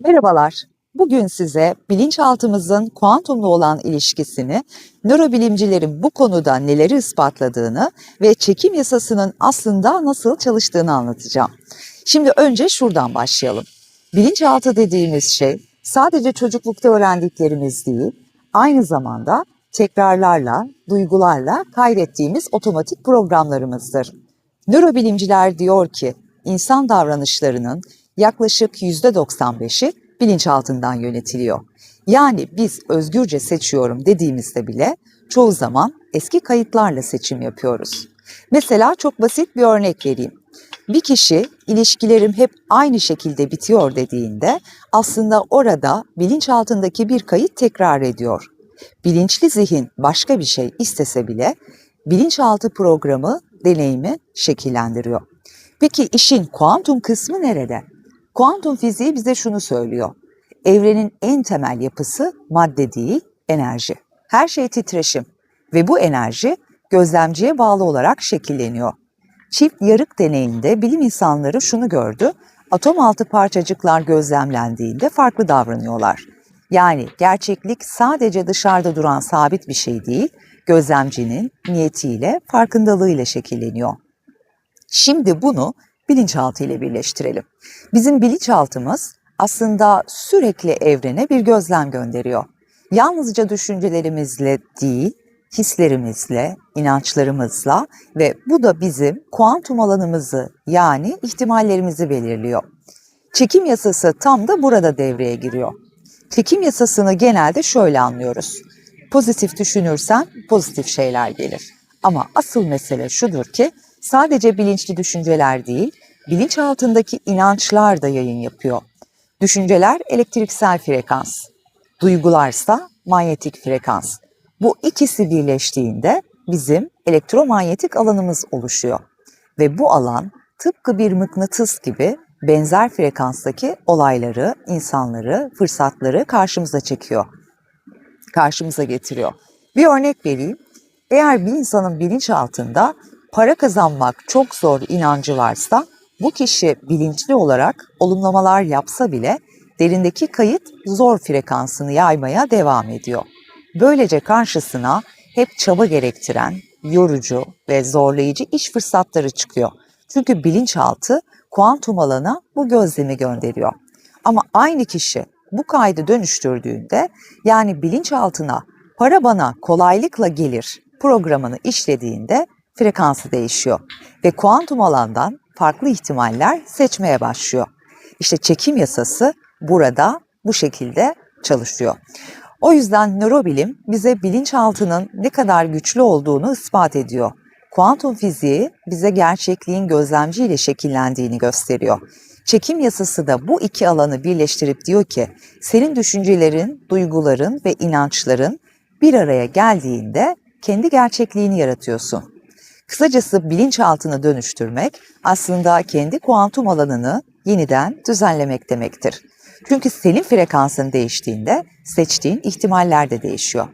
Merhabalar. Bugün size bilinçaltımızın kuantumla olan ilişkisini, nörobilimcilerin bu konuda neleri ispatladığını ve çekim yasasının aslında nasıl çalıştığını anlatacağım. Şimdi önce şuradan başlayalım. Bilinçaltı dediğimiz şey sadece çocuklukta öğrendiklerimiz değil, aynı zamanda tekrarlarla, duygularla kaydettiğimiz otomatik programlarımızdır. Nörobilimciler diyor ki insan davranışlarının yaklaşık %95'i bilinçaltından yönetiliyor. Yani biz özgürce seçiyorum dediğimizde bile çoğu zaman eski kayıtlarla seçim yapıyoruz. Mesela çok basit bir örnek vereyim. Bir kişi ilişkilerim hep aynı şekilde bitiyor dediğinde aslında orada bilinçaltındaki bir kayıt tekrar ediyor. Bilinçli zihin başka bir şey istese bile bilinçaltı programı deneyimi şekillendiriyor. Peki işin kuantum kısmı nerede? Kuantum fiziği bize şunu söylüyor. Evrenin en temel yapısı madde değil, enerji. Her şey titreşim ve bu enerji gözlemciye bağlı olarak şekilleniyor. Çift yarık deneyinde bilim insanları şunu gördü. Atom altı parçacıklar gözlemlendiğinde farklı davranıyorlar. Yani gerçeklik sadece dışarıda duran sabit bir şey değil, gözlemcinin niyetiyle, farkındalığıyla şekilleniyor. Şimdi bunu bilinçaltı ile birleştirelim. Bizim bilinçaltımız aslında sürekli evrene bir gözlem gönderiyor. Yalnızca düşüncelerimizle değil, hislerimizle, inançlarımızla ve bu da bizim kuantum alanımızı yani ihtimallerimizi belirliyor. Çekim yasası tam da burada devreye giriyor. Çekim yasasını genelde şöyle anlıyoruz. Pozitif düşünürsen pozitif şeyler gelir. Ama asıl mesele şudur ki sadece bilinçli düşünceler değil, bilinç altındaki inançlar da yayın yapıyor. Düşünceler elektriksel frekans, duygularsa manyetik frekans. Bu ikisi birleştiğinde bizim elektromanyetik alanımız oluşuyor. Ve bu alan tıpkı bir mıknatıs gibi benzer frekanstaki olayları, insanları, fırsatları karşımıza çekiyor. Karşımıza getiriyor. Bir örnek vereyim. Eğer bir insanın bilinçaltında para kazanmak çok zor inancı varsa bu kişi bilinçli olarak olumlamalar yapsa bile derindeki kayıt zor frekansını yaymaya devam ediyor. Böylece karşısına hep çaba gerektiren, yorucu ve zorlayıcı iş fırsatları çıkıyor. Çünkü bilinçaltı kuantum alana bu gözlemi gönderiyor. Ama aynı kişi bu kaydı dönüştürdüğünde yani bilinçaltına para bana kolaylıkla gelir programını işlediğinde frekansı değişiyor ve kuantum alandan farklı ihtimaller seçmeye başlıyor. İşte çekim yasası burada bu şekilde çalışıyor. O yüzden nörobilim bize bilinçaltının ne kadar güçlü olduğunu ispat ediyor. Kuantum fiziği bize gerçekliğin gözlemciyle şekillendiğini gösteriyor. Çekim yasası da bu iki alanı birleştirip diyor ki senin düşüncelerin, duyguların ve inançların bir araya geldiğinde kendi gerçekliğini yaratıyorsun. Kısacası bilinçaltını dönüştürmek aslında kendi kuantum alanını yeniden düzenlemek demektir. Çünkü senin frekansın değiştiğinde seçtiğin ihtimaller de değişiyor.